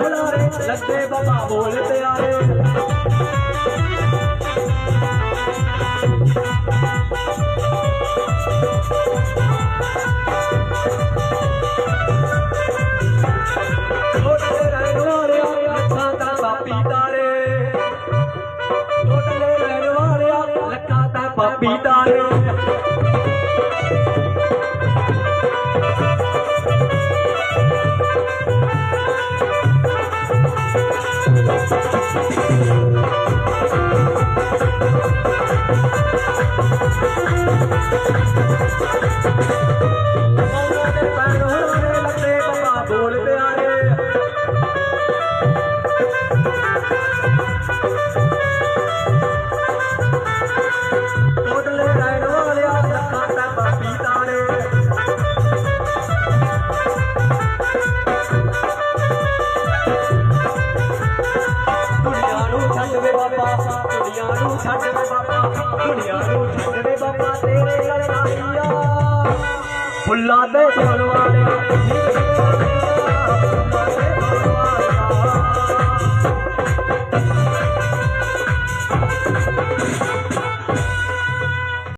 मन लारे लगते बाबा बोल प्यारे ਦੁਨੀਆ ਨੂੰ ਛੱਡ ਵੇ ਬਾਬਾ ਦੁਨੀਆ ਨੂੰ ਛੱਡ ਵੇ ਬਾਬਾ, ਤੇਰੇ ਲੜਾਈਆਂ ਫੁੱਲਾਂ ਦੇ ਫੁੱਲਵਾ